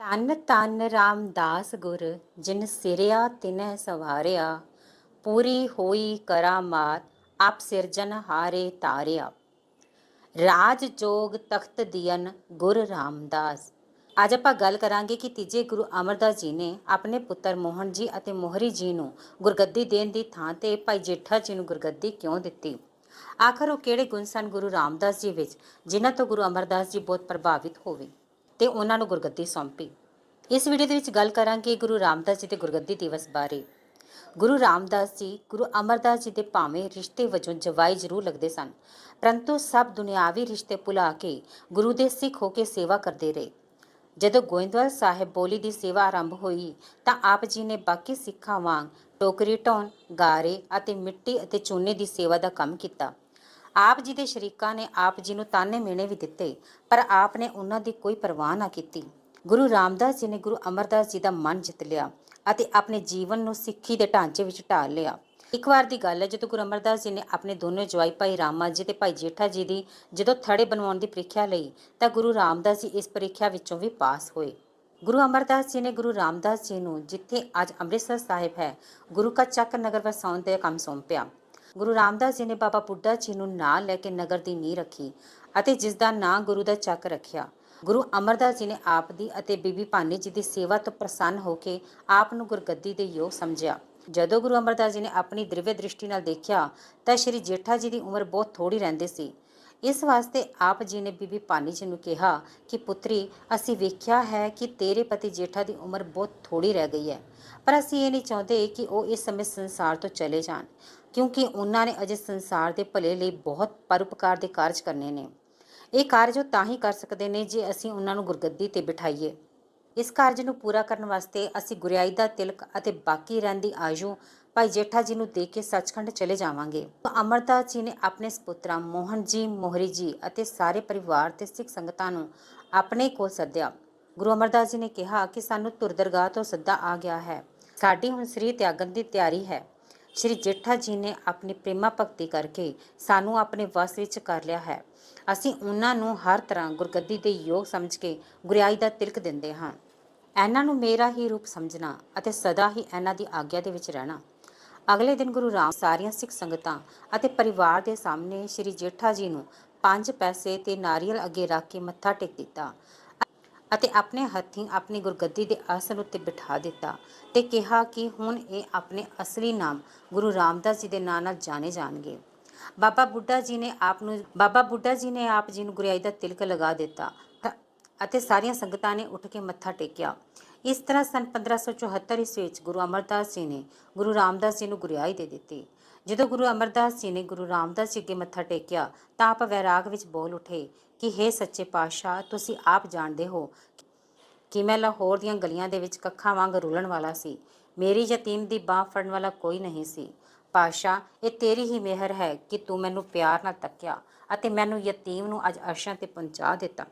ਤਨ ਤਨ ਰਾਮਦਾਸ ਗੁਰ, ਜਿਨ ਸਿਰਿਆ ਤਿਨੈ ਸਵਾਰਿਆ, ਪੂਰੀ ਹੋਈ ਕਰਾਮਾਤ ਆਪ ਸਿਰਜਨ ਹਾਰੇ ਤਾਰਿਆ। ਰਾਜ ਜੋਗ ਤਖਤ ਦੀਨ ਗੁਰ ਰਾਮਦਾਸ। ਅੱਜ ਆਪਾਂ ਗੱਲ ਕਰਾਂਗੇ ਕਿ ਤੀਜੇ ਗੁਰੂ ਅਮਰਦਾਸ ਜੀ ਨੇ ਆਪਣੇ ਪੁੱਤਰ ਮੋਹਨ ਜੀ ਅਤੇ ਮੋਹਰੀ ਜੀ ਨੂੰ ਗੁਰਗੱਦੀ ਦੇਣ ਦੀ ਥਾਂ ਤੇ ਭਾਈ ਜੇਠਾ ਜੀ ਨੂੰ ਗੁਰਗੱਦੀ ਕਿਉਂ ਦਿੱਤੀ? ਆਖਰ ਉਹ ਕਿਹੜੇ ਗੁਣ ਸਨ ਗੁਰੂ ਰਾਮਦਾਸ ਜੀ ਵਿੱਚ, ਜਿਨ੍ਹਾਂ ਤੋਂ ਗੁਰੂ ਅਮਰਦਾਸ ਜੀ ਬਹੁਤ ਪ੍ਰਭਾਵਿਤ ਹੋਵੇ? ਤੇ ਉਹਨਾਂ ਨੂੰ ਗੁਰਗੱਦੀ ਸੌਂਪੀ। ਇਸ ਵੀਡੀਓ ਦੇ ਵਿੱਚ ਗੱਲ ਕਰਾਂਗੇ ਗੁਰੂ ਰਾਮਦਾਸ ਜੀ ਦੇ ਗੁਰਗੱਦੀ ਦਿਵਸ ਬਾਰੇ। ਗੁਰੂ ਰਾਮਦਾਸ ਜੀ, ਗੁਰੂ ਅਮਰਦਾਸ ਜੀ ਦੇ ਭਾਵੇਂ ਰਿਸ਼ਤੇ ਵਜੋਂ ਜਵਾਈ ਜ਼ਰੂਰ ਲੱਗਦੇ ਸਨ, ਪਰੰਤੂ ਸਭ ਦੁਨਿਆਵੀ ਰਿਸ਼ਤੇ ਭੁਲਾ ਕੇ ਗੁਰੂ ਦੇ ਸਿੱਖ ਹੋ ਕੇ ਸੇਵਾ ਕਰਦੇ ਰਹੇ। ਜਦੋਂ ਗੋਇੰਦਵਾਲ ਸਾਹਿਬ ਬੋਲੀ ਦੀ ਸੇਵਾ ਆਰੰਭ ਹੋਈ, ਤਾਂ ਆਪ ਜੀ ਨੇ ਬਾਕੀ ਸਿੱਖਾਂ ਵਾਂਗ ਟੋਕਰੀ ਢੋਣ, ਗਾਰੇ ਅਤੇ ਮਿੱਟੀ ਅਤੇ ਚੂਨੇ ਦੀ ਸੇਵਾ ਦਾ ਕੰਮ ਕੀਤਾ। ਆਪ ਜੀ ਦੇ ਸ਼ਰੀਕਾਂ ਨੇ ਆਪ ਜੀ ਨੂੰ ਤਾਨੇ ਮਿਹਣੇ ਵੀ ਦਿੱਤੇ, ਪਰ ਆਪ ਨੇ ਉਹਨਾਂ ਦੀ ਕੋਈ ਪਰਵਾਹ ਨਾ ਕੀਤੀ। ਗੁਰੂ ਰਾਮਦਾਸ ਜੀ ਨੇ ਗੁਰੂ ਅਮਰਦਾਸ ਜੀ ਦਾ ਮਨ ਜਿੱਤ ਲਿਆ ਅਤੇ ਆਪਣੇ ਜੀਵਨ ਨੂੰ ਸਿੱਖੀ ਦੇ ਢਾਂਚੇ ਵਿੱਚ ਢਾਲ ਲਿਆ। ਇੱਕ ਵਾਰ ਦੀ ਗੱਲ ਹੈ, ਜਦੋਂ ਗੁਰੂ ਅਮਰਦਾਸ ਜੀ ਨੇ ਆਪਣੇ ਦੋਨੋਂ ਜਵਾਈ ਭਾਈ ਰਾਮਾ ਜੀ ਤੇ ਭਾਈ ਜੇਠਾ ਜੀ ਦੀ ਜਦੋਂ ਥੜੇ ਬਣਾਉਣ ਦੀ ਪ੍ਰੀਖਿਆ ਲਈ, ਤਾਂ ਗੁਰੂ ਰਾਮਦਾਸ ਜੀ ਇਸ ਪ੍ਰੀਖਿਆ ਵਿੱਚੋਂ ਵੀ ਪਾਸ ਹੋਏ। ਗੁਰੂ ਅਮਰਦਾਸ ਜੀ ਨੇ ਗੁਰੂ ਰਾਮਦਾਸ ਜੀ ਨੂੰ ਜਿੱਥੇ ਅੱਜ ਅੰਮ੍ਰਿਤਸਰ ਸਾਹਿਬ ਹੈ, ਗੁਰੂ ਕਾ ਚੱਕ ਨਗਰ ਵਸਾਉਣ ਦੇ ਕੰਮ ਸੌਂਪਿਆ। ਗੁਰੂ ਰਾਮਦਾਸ ਜੀ ਨੇ ਬਾਬਾ ਬੁੱਢਾ ਜੀ ਨੂੰ ਨਾਲ ਲੈ ਕੇ ਨਗਰ ਦੀ ਨੀਂਹ ਰੱਖੀ ਅਤੇ ਜਿਸ ਦਾ ਨਾਂ ਗੁਰੂ ਦਾ ਚੱਕ ਰੱਖਿਆ। ਗੁਰੂ ਅਮਰਦਾਸ ਜੀ ਨੇ ਆਪ ਦੀ ਅਤੇ ਬੀਬੀ ਭਾਨੀ ਜੀ ਦੀ ਸੇਵਾ ਤੋਂ ਪ੍ਰਸੰਨ ਹੋ ਕੇ ਆਪ ਨੂੰ ਗੁਰਗੱਦੀ ਦੇ ਯੋਗ ਸਮਝਿਆ। ਜਦੋਂ ਗੁਰੂ ਅਮਰਦਾਸ ਜੀ ਨੇ ਆਪਣੀ ਦ੍ਰਿਵਯ ਦ੍ਰਿਸ਼ਟੀ ਨਾਲ ਦੇਖਿਆ, ਤਾਂ ਸ਼੍ਰੀ ਜੇਠਾ ਜੀ ਦੀ ਉਮਰ ਬਹੁਤ ਥੋੜੀ ਰਹਿੰਦੀ ਸੀ। ਇਸ ਵਾਸਤੇ ਆਪ ਜੀ ਨੇ ਬੀਬੀ ਭਾਨੀ ਜੀ ਨੂੰ ਕਿਹਾ ਕਿ, ਪੁੱਤਰੀ, ਅਸੀਂ ਵੇਖਿਆ ਹੈ ਕਿ ਤੇਰੇ ਪਤੀ ਜੇਠਾ ਦੀ ਉਮਰ ਬਹੁਤ ਥੋੜੀ ਰਹਿ ਗਈ ਹੈ, ਪਰ ਅਸੀਂ ਇਹ ਨਹੀਂ ਚਾਹੁੰਦੇ ਕਿ ਉਹ ਇਸ ਸਮੇਂ ਸੰਸਾਰ ਤੋਂ ਚਲੇ ਜਾਣ। ਕਿਉਂਕਿ ਉਹਨਾਂ ਨੇ ਅਜੇ ਸੰਸਾਰ ਦੇ ਭਲੇ ਲਈ ਬਹੁਤ ਪਰਉਪਕਾਰ ਦੇ ਕਾਰਜ ਕਰਨੇ ਨੇ। ਇਹ ਕਾਰਜ ਉਹ ਤਾਂ ਹੀ ਕਰ ਸਕਦੇ ਨੇ ਜੇ ਅਸੀਂ ਉਹਨਾਂ ਨੂੰ ਗੁਰਗੱਦੀ ਤੇ ਬਿਠਾਈਏ। ਇਸ ਕਾਰਜ ਨੂੰ ਪੂਰਾ ਕਰਨ ਵਾਸਤੇ ਅਸੀਂ ਗੁਰਿਆਈ ਦਾ ਤਿਲਕ ਅਤੇ ਬਾਕੀ ਰਹਿੰਦੀ ਆਯੂ ਭਾਈ ਜੇਠਾ ਜੀ ਨੂੰ ਦੇ ਕੇ ਸੱਚਖੰਡ ਚਲੇ ਜਾਵਾਂਗੇ। ਅਮਰਦਾਸ ਜੀ ਨੇ ਆਪਣੇ ਸੁਪੁੱਤਰਾਂ ਮੋਹਨ ਜੀ, ਮੋਹਰੀ ਜੀ ਅਤੇ ਸਾਰੇ ਪਰਿਵਾਰ ਤੇ ਸਿੱਖ ਸੰਗਤਾਂ ਨੂੰ ਆਪਣੇ ਕੋਲ ਸੱਦਿਆ। ਗੁਰੂ ਅਮਰਦਾਸ ਜੀ ਨੇ ਕਿਹਾ ਕਿ ਸਾਨੂੰ ਧੁਰ ਦਰਗਾਹ ਤੋਂ ਸੱਦਾ ਆ ਗਿਆ ਹੈ। ਸਾਡੀ ਹੁਣ ਸ੍ਰੀ ਤਿਆਗਨ ਦੀ ਤਿਆਰੀ ਹੈ। ਸ਼੍ਰੀ ਜੇਠਾ ਜੀ ਨੇ ਆਪਣੀ ਪ੍ਰੇਮਾ ਭਗਤੀ ਕਰਕੇ ਸਾਨੂੰ ਆਪਣੇ ਵਸ ਵਿੱਚ ਕਰ ਲਿਆ ਹੈ। ਅਸੀਂ ਉਹਨਾਂ ਨੂੰ ਹਰ ਤਰ੍ਹਾਂ ਗੁਰਗੱਦੀ ਦੇ ਯੋਗ ਸਮਝ ਕੇ ਗੁਰਿਆਈ ਦਾ ਤਿਲਕ ਦਿੰਦੇ ਹਾਂ। ਇਹਨਾਂ ਨੂੰ ਮੇਰਾ ਹੀ ਰੂਪ ਸਮਝਣਾ ਅਤੇ ਸਦਾ ਹੀ ਇਹਨਾਂ ਦੀ ਆਗਿਆ ਦੇ ਵਿੱਚ ਰਹਿਣਾ। ਅਗਲੇ ਦਿਨ ਗੁਰੂ ਰਾਮ ਸਾਰੀਆਂ ਸਿੱਖ ਸੰਗਤਾਂ ਅਤੇ ਪਰਿਵਾਰ ਦੇ ਸਾਹਮਣੇ ਸ਼੍ਰੀ ਜੇਠਾ ਜੀ ਨੂੰ ਪੰਜ ਪੈਸੇ ਤੇ ਨਾਰੀਅਲ ਅੱਗੇ ਰੱਖ ਕੇ ਮੱਥਾ ਟੇਕ ਦਿੱਤਾ। ਅਤੇ ਆਪਣੇ ਹੱਥੀਂ ਆਪਣੀ ਗੁਰਗੱਦੀ ਦੇ ਆਸਣ ਉੱਤੇ ਬਿਠਾ ਦਿੱਤਾ ਤੇ ਕਿਹਾ ਕਿ ਹੁਣ ਇਹ ਆਪਣੇ ਅਸਲੀ ਨਾਮ ਗੁਰੂ ਰਾਮਦਾਸ ਜੀ ਦੇ ਨਾਂ ਨਾਲ ਜਾਣੇ ਜਾਣਗੇ। ਬਾਬਾ ਬੁੱਢਾ ਜੀ ਨੇ ਆਪ ਨੂੰ, ਬਾਬਾ ਬੁੱਢਾ ਜੀ ਨੇ ਆਪ ਜੀ ਨੂੰ ਗੁਰਿਆਈ ਦਾ ਤਿਲਕ ਲਗਾ ਦਿੱਤਾ ਅਤੇ ਸਾਰੀਆਂ ਸੰਗਤਾਂ ਨੇ ਉੱਠ ਕੇ ਮੱਥਾ ਟੇਕਿਆ। ਇਸ ਤਰ੍ਹਾਂ ਸਨ 1574 ਈਸਵੀ ਵਿੱਚ ਗੁਰੂ ਅਮਰਦਾਸ ਜੀ ਨੇ ਗੁਰੂ ਰਾਮਦਾਸ ਜੀ ਨੂੰ ਗੁਰਿਆਈ ਦੇ ਦਿੱਤੀ। ਜਦੋਂ ਗੁਰੂ ਅਮਰਦਾਸ ਜੀ ਨੇ ਗੁਰੂ ਰਾਮਦਾਸ ਜੀ ਅੱਗੇ ਮੱਥਾ ਟੇਕਿਆ, ਤਾਂ ਆਪ ਵੈਰਾਗ ਵਿੱਚ ਬੋਲ ਉਠੇ ਕਿ हे ਸੱਚੇ ਪਾਤਸ਼ਾਹ, ਤੁਸੀਂ ਆਪ ਜਾਣਦੇ ਹੋ ਕਿ ਮੈਂ ਲਾਹੌਰ ਦੀਆਂ ਗਲੀਆਂ ਦੇ ਵਿੱਚ ਕੱਖਾਂ ਵਾਂਗ ਰੁਲਣ ਵਾਲਾ ਸੀ। ਮੇਰੀ ਯਤੀਮ ਦੀ ਬਾਹ ਫੜਨ ਵਾਲਾ ਕੋਈ ਨਹੀਂ ਸੀ। ਪਾਸ਼ਾ ਇਹ ਤੇਰੀ ਹੀ ਮਿਹਰ ਹੈ ਕਿ ਤੂੰ ਮੈਨੂੰ ਪਿਆਰ ਨਾਲ ਤੱਕਿਆ ਅਤੇ ਮੈਨੂੰ ਯਤੀਮ ਨੂੰ ਅੱਜ ਅਰਸ਼ਾਂ ਤੇ ਪਹੁੰਚਾ ਦਿੱਤਾ।